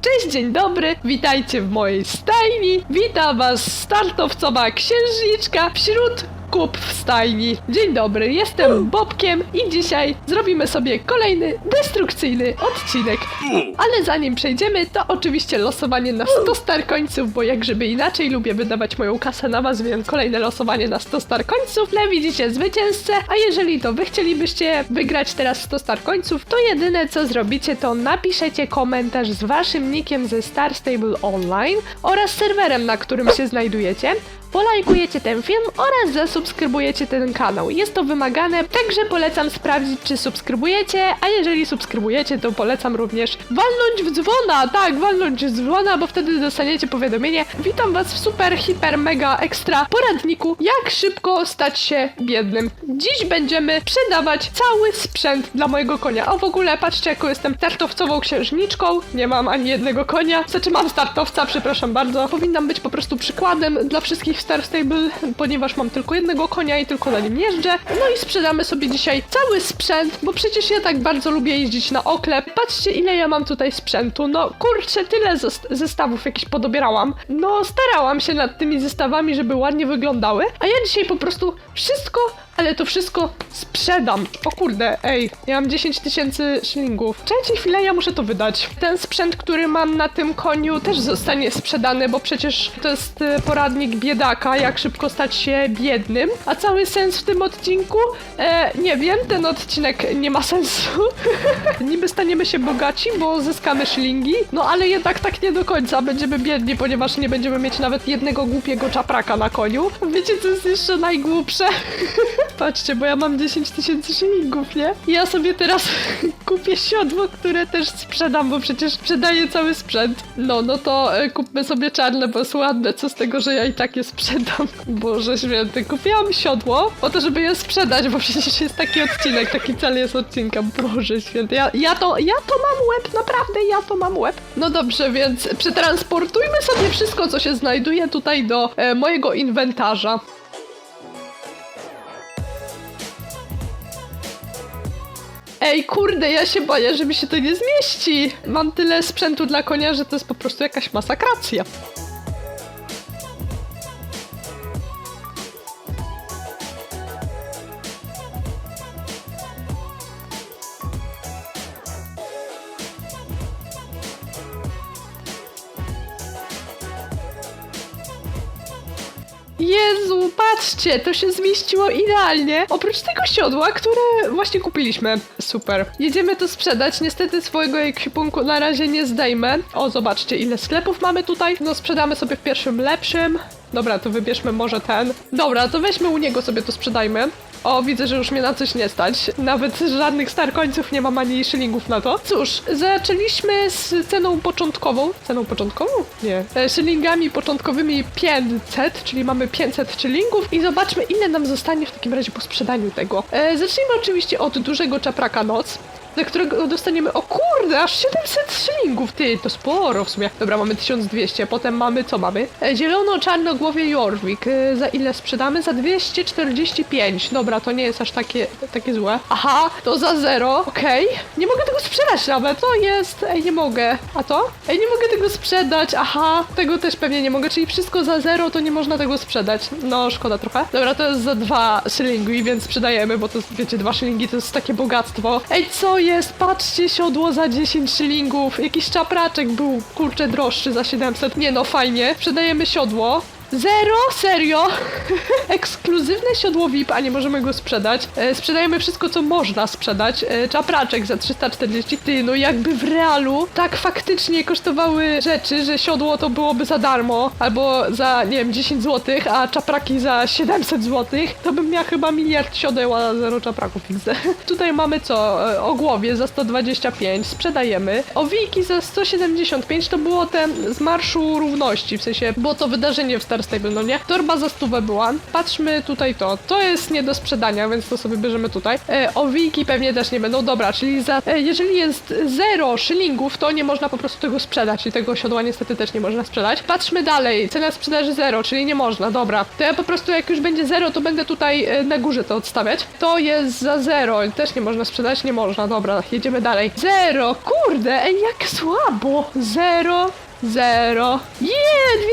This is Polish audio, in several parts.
Cześć, dzień dobry, witajcie w mojej stajni. Witam was startowcowa księżniczka wśród kup w stajni. Dzień dobry, jestem Bobkiem i dzisiaj zrobimy sobie kolejny destrukcyjny odcinek. Ale zanim przejdziemy, to oczywiście losowanie na 100 star końców, bo jak żeby inaczej lubię wydawać moją kasę na was, więc kolejne losowanie na 100 star końców. Tle widzicie zwycięzcę, a jeżeli to wy chcielibyście wygrać teraz 100 star końców, to jedyne co zrobicie to napiszecie komentarz z waszym nickiem ze Star Stable Online oraz serwerem, na którym się znajdujecie. Polajkujecie ten film oraz zasubskrybujecie ten kanał. Jest to wymagane, także polecam sprawdzić, czy subskrybujecie, a jeżeli subskrybujecie, to polecam również walnąć w dzwona, tak, walnąć w dzwona, bo wtedy dostaniecie powiadomienie. Witam was w super, hiper, mega, ekstra poradniku, jak szybko stać się biednym. Dziś będziemy sprzedawać cały sprzęt dla mojego konia. A w ogóle patrzcie, jaką jestem startowcową księżniczką. Nie mam ani jednego konia. Znaczy mam startowca, przepraszam bardzo. Powinnam być po prostu przykładem dla wszystkich w Star Stable, ponieważ mam tylko jednego konia i tylko na nim jeżdżę. No i sprzedamy sobie dzisiaj cały sprzęt, bo przecież ja tak bardzo lubię jeździć na oklep. Patrzcie, ile ja mam tutaj sprzętu. No kurczę, tyle zes- zestawów jakichś podobierałam. No starałam się nad tymi zestawami, żeby ładnie wyglądały, a ja dzisiaj po prostu wszystko ale to wszystko sprzedam. O kurde, ej, ja mam 10 tysięcy szylingów. Czekajcie chwilę, ja muszę to wydać. Ten sprzęt, który mam na tym koniu też zostanie sprzedany, bo przecież to jest e, poradnik biedaka, jak szybko stać się biednym. A cały sens w tym odcinku? E, nie wiem, ten odcinek nie ma sensu. Niby staniemy się bogaci, bo zyskamy szylingi, no ale jednak tak nie do końca. Będziemy biedni, ponieważ nie będziemy mieć nawet jednego głupiego czapraka na koniu. Wiecie, co jest jeszcze najgłupsze? Patrzcie, bo ja mam 10 tysięcy szylingów, nie? Ja sobie teraz kupię siodło, które też sprzedam, bo przecież sprzedaję cały sprzęt. No, no to e, kupmy sobie czarne, bo jest ładne. Co z tego, że ja i tak je sprzedam? Boże święty, kupiłam siodło po to, żeby je sprzedać, bo przecież jest taki odcinek, taki cel jest odcinka. Boże święty, ja, ja to, ja to mam łeb, naprawdę, ja to mam łeb. No dobrze, więc przetransportujmy sobie wszystko, co się znajduje tutaj do e, mojego inwentarza. Ej, kurde, ja się boję, że mi się to nie zmieści. Mam tyle sprzętu dla konia, że to jest po prostu jakaś masakracja. Jezu, patrzcie, to się zmieściło idealnie. Oprócz tego siodła, które właśnie kupiliśmy. Super. Jedziemy to sprzedać. Niestety swojego ekwipunku na razie nie zdejmę. O, zobaczcie, ile sklepów mamy tutaj. No, sprzedamy sobie w pierwszym lepszym. Dobra, to wybierzmy może ten. Dobra, to weźmy u niego sobie to sprzedajmy. O, widzę, że już mnie na coś nie stać. Nawet żadnych star końców nie mam ani szylingów na to. Cóż, zaczęliśmy z ceną początkową. Ceną początkową? Nie. E, szylingami początkowymi 500, czyli mamy 500 szylingów i zobaczmy, ile nam zostanie w takim razie po sprzedaniu tego. E, zacznijmy oczywiście od dużego czapraka noc za którego dostaniemy, o kurde, aż 700 szylingów, ty, to sporo w sumie. Dobra, mamy 1200, potem mamy, co mamy? E, Zielono-czarnogłowie Jorvik, e, za ile sprzedamy? Za 245, dobra, to nie jest aż takie, takie złe. Aha, to za zero, okej. Nie mogę tego sprzedać nawet, to jest, ej, nie mogę. A to? Ej, nie mogę tego sprzedać, aha, tego też pewnie nie mogę, czyli wszystko za zero, to nie można tego sprzedać. No, szkoda trochę. Dobra, to jest za dwa szylingi, więc sprzedajemy, bo to, wiecie, dwa szylingi to jest takie bogactwo. Ej, co jest? Patrzcie, siodło za 10 szylingów. Jakiś czapraczek był, kurczę, droższy za 700. Nie no, fajnie. Sprzedajemy siodło. Zero? Serio? Ekskluzywne siodło VIP, a nie możemy go sprzedać. E, sprzedajemy wszystko, co można sprzedać. E, czapraczek za 340. Ty, no jakby w realu tak faktycznie kosztowały rzeczy, że siodło to byłoby za darmo, albo za, nie wiem, 10 zł, a czapraki za 700 zł, to bym miała chyba miliard siodeł, a zero czapraków widzę. Tutaj mamy co? E, o głowie za 125, sprzedajemy. Owiki za 175 to było ten z Marszu Równości, w sensie było to wydarzenie w Star Stable, no nie? Torba za stówę była. Patrzmy tutaj to. To jest nie do sprzedania, więc to sobie bierzemy tutaj. E, owiki pewnie też nie będą. Dobra, czyli za, e, jeżeli jest zero szylingów, to nie można po prostu tego sprzedać i tego siodła niestety też nie można sprzedać. Patrzmy dalej. Cena sprzedaży zero, czyli nie można. Dobra. To ja po prostu jak już będzie zero, to będę tutaj e, na górze to odstawiać. To jest za zero. Też nie można sprzedać? Nie można. Dobra, jedziemy dalej. Zero! Kurde, ej, jak słabo! Zero, Zero. Je,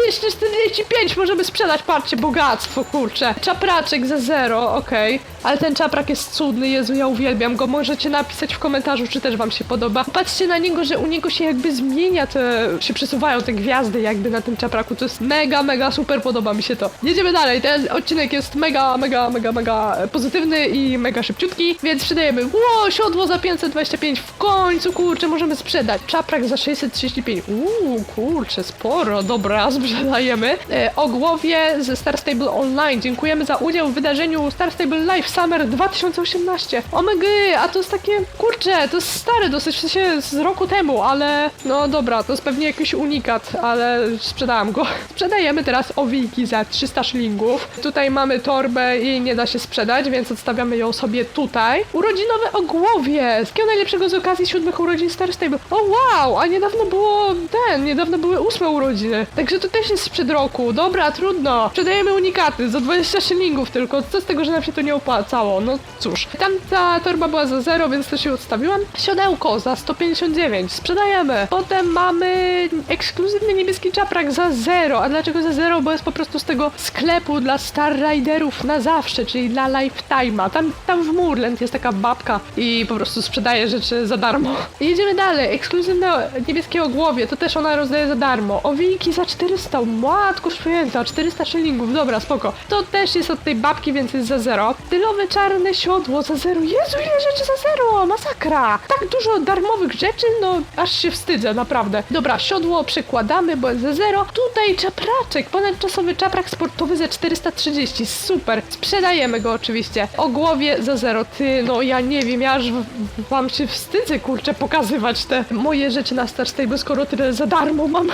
245 możemy sprzedać, patrzcie, bogactwo, kurczę. Czapraczek za zero, okej. Ale ten czaprak jest cudny, Jezu, ja uwielbiam go. Możecie napisać w komentarzu, czy też wam się podoba. Patrzcie na niego, że u niego się jakby zmienia te, się przesuwają te gwiazdy jakby na tym czapraku. To jest mega, mega super, podoba mi się to. Jedziemy dalej, ten odcinek jest mega, mega, mega, mega pozytywny i mega szybciutki, więc sprzedajemy. Ło, siodło za 525, w końcu, kurczę, możemy sprzedać. Czaprak za 635, uuu, kurczę, sporo, dobra, sprzedajemy. E, o głowie ze Star Stable Online, dziękujemy za udział w wydarzeniu Star Stable Live Summer 2018. Omega, a to jest takie, kurczę, to jest stare dosyć, w sensie z roku temu, ale no dobra, to jest pewnie jakiś unikat, ale sprzedałam go. Sprzedajemy teraz owiki za 300 szylingów. Tutaj mamy torbę i nie da się sprzedać, więc odstawiamy ją sobie tutaj. Urodzinowe o głowie! Wszystkiego najlepszego z okazji siódmych urodzin Star Stable. O wow, a niedawno było ten, niedawno były ósme urodziny. Także to też jest sprzed roku. Dobra, trudno. Sprzedajemy unikaty za 20 szylingów tylko. Co z tego, że nam się to nie opłacało? No cóż. Tamta torba była za 0, więc też się odstawiłam. Siodełko za 159. Sprzedajemy. Potem mamy ekskluzywny niebieski czaprak za 0. A dlaczego za 0? Bo jest po prostu z tego sklepu dla Star Riderów na zawsze, czyli dla Lifetime'a. Tam, tam w Moorland jest taka babka i po prostu sprzedaje rzeczy za darmo. Jedziemy dalej. Ekskluzywne niebieskie o głowie, to też ona rozdaje za darmo. Owiki za 400. Matko święta, 400 szylingów. Dobra, spoko. To też jest od tej babki, więc jest za 0. Tylowe czarne siodło za 0. Jezu, ile rzeczy za 0! Masakra! Tak dużo darmowych rzeczy, no aż się wstydzę, naprawdę. Dobra, siodło przekładamy, bo jest za 0. Tutaj czapraczek, ponadczasowy czaprak sportowy za 430. Super. Sprzedajemy go oczywiście. O głowie za 0. Ty, no ja nie wiem, ja aż wam się wstydzę, kurczę, pokazywać te moje rzeczy na Star Stable, skoro tyle za darmo mam.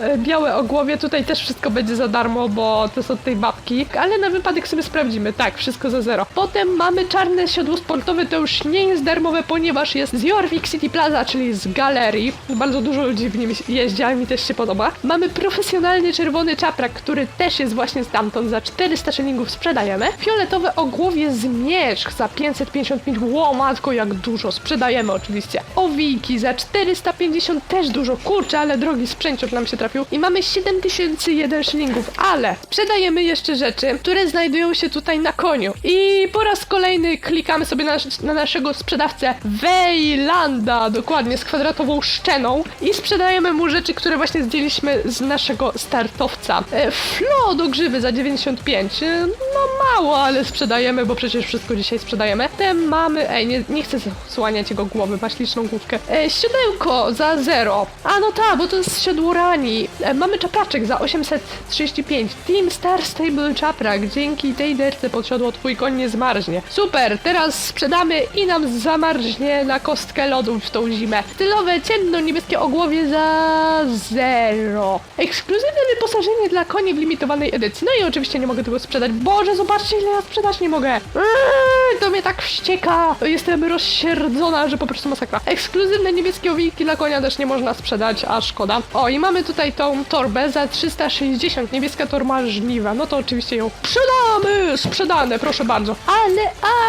E, Białe o głowie, tutaj też wszystko będzie za darmo, bo to jest od tej babki. Ale na wypadek sobie sprawdzimy. Tak, wszystko za 0. Potem mamy czarne siodło sportowe, to już nie jest darmowe, ponieważ jest z Jorvik City Plaza, czyli z galerii. Bardzo dużo ludzi w nim jeździ, ale mi też się podoba. Mamy profesjonalny czerwony czaprak, który też jest właśnie stamtąd. Za 400 szylingów sprzedajemy. Fioletowe o głowie z miecz za 555. Ło, matko, jak dużo. Sprzedajemy oczywiście. Owiki za 450 też dużo. Kurczę, ale drogi sprzęcior nam się trafił. I mamy 7001 szylingów, ale sprzedajemy jeszcze rzeczy, które znajdują się tutaj na koniu. I po raz kolejny klikamy sobie na, na naszego sprzedawcę Wejlanda, dokładnie z kwadratową szczeną i sprzedajemy mu rzeczy, które właśnie zdjęliśmy z naszego startowca. E, Flo do grzywy za 95. E, No mało, ale sprzedajemy, bo przecież wszystko dzisiaj sprzedajemy. Te mamy... Ej, nie, nie chcę zasłaniać jego głowy, ma śliczną główkę. E, siodełko za 0. A no tak, bo to jest siodło rani. E, mamy czapraczek za 835. Team Star Stable czaprak. Dzięki tej derce pod siodło twój koń nie zmarznie. Super, teraz sprzedamy i nam zamarznie na kostkę lodu w tą zimę. Stylowe ciemno-niebieskie o głowie za 0. Ekskluzywne wyposażenie dla koni w limitowanej edycji. No i oczywiście nie mogę tego sprzedać. Boże, zobaczcie ile ja sprzedać nie mogę. Eee, to mnie tak wścieka. Jestem rozsierdzona, że po prostu masakra. Ekskluzywne niebieskie owiki dla konia też nie można sprzedać, a szkoda. O, i mamy tutaj tą torbę za 360. Niebieska torba żniwa. No to oczywiście ją sprzedamy! Sprzedane, proszę bardzo. Ale,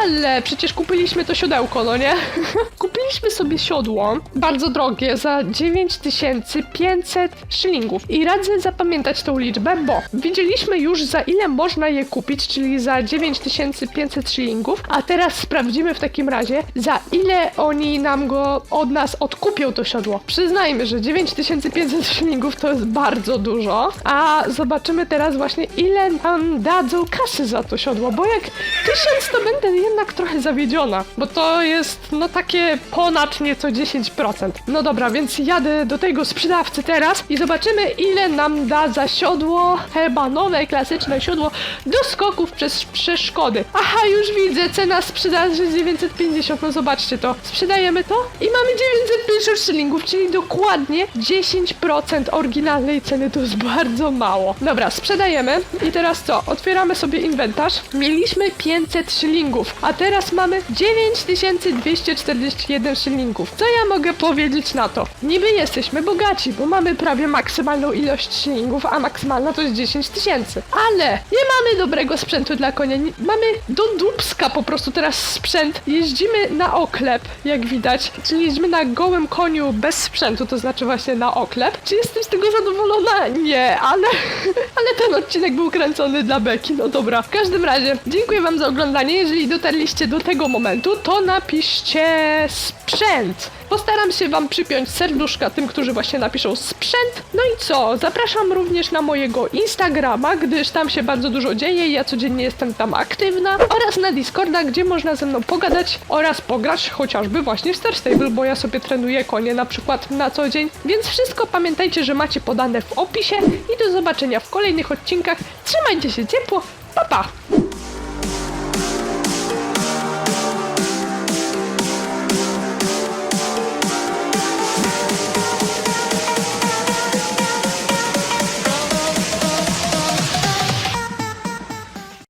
ale, przecież kupiliśmy to siodełko, no nie? kupiliśmy sobie siodło, bardzo drogie, za 9500 szylingów. I radzę zapamiętać tą liczbę, bo widzieliśmy już za ile można je kupić, czyli za 9500 szylingów, a teraz sprawdzimy w takim razie, za ile oni nam go od nas odkupią to siodło. Przyznajmy, że 9500 szylingów to jest bardzo dużo, a zobaczymy teraz właśnie ile nam dadzą kasy za to siodło, bo jak 1000 to będę jednak trochę zawiedziona, bo to jest no takie ponad nieco 10%. No dobra, więc jadę do tego sprzedawcy teraz i zobaczymy ile nam da za siodło, chyba nowe, klasyczne siodło do skoków przez przeszkody. Aha, już widzę, cena sprzedaży 950, no zobaczcie to. Sprzedajemy to i mamy 950 szylingów, czyli dokładnie 10 5% oryginalnej ceny to jest bardzo mało. Dobra, sprzedajemy i teraz co? Otwieramy sobie inwentarz. Mieliśmy 500 szylingów, a teraz mamy 9241 szylingów. Co ja mogę powiedzieć na to? Niby jesteśmy bogaci, bo mamy prawie maksymalną ilość szylingów, a maksymalna to jest 10 tysięcy. Ale nie mamy dobrego sprzętu dla konia. Mamy do dubska po prostu teraz sprzęt. Jeździmy na oklep, jak widać. Czyli jeździmy na gołym koniu bez sprzętu, to znaczy właśnie na oklep. Czy jestem z tego zadowolona? Nie, ale, ale ten odcinek był kręcony dla Beki. No dobra. W każdym razie, dziękuję wam za oglądanie. Jeżeli dotarliście do tego momentu, to napiszcie sprzęt. Postaram się wam przypiąć serduszka tym, którzy właśnie napiszą sprzęt. No i co? Zapraszam również na mojego Instagrama, gdyż tam się bardzo dużo dzieje. Ja codziennie jestem tam aktywna. Oraz na Discorda, gdzie można ze mną pogadać oraz pograć chociażby właśnie w Star Stable, bo ja sobie trenuję konie na przykład na co dzień. Więc wszystko pamiętajcie, że macie podane w opisie i do zobaczenia w kolejnych odcinkach. Trzymajcie się ciepło. Pa pa!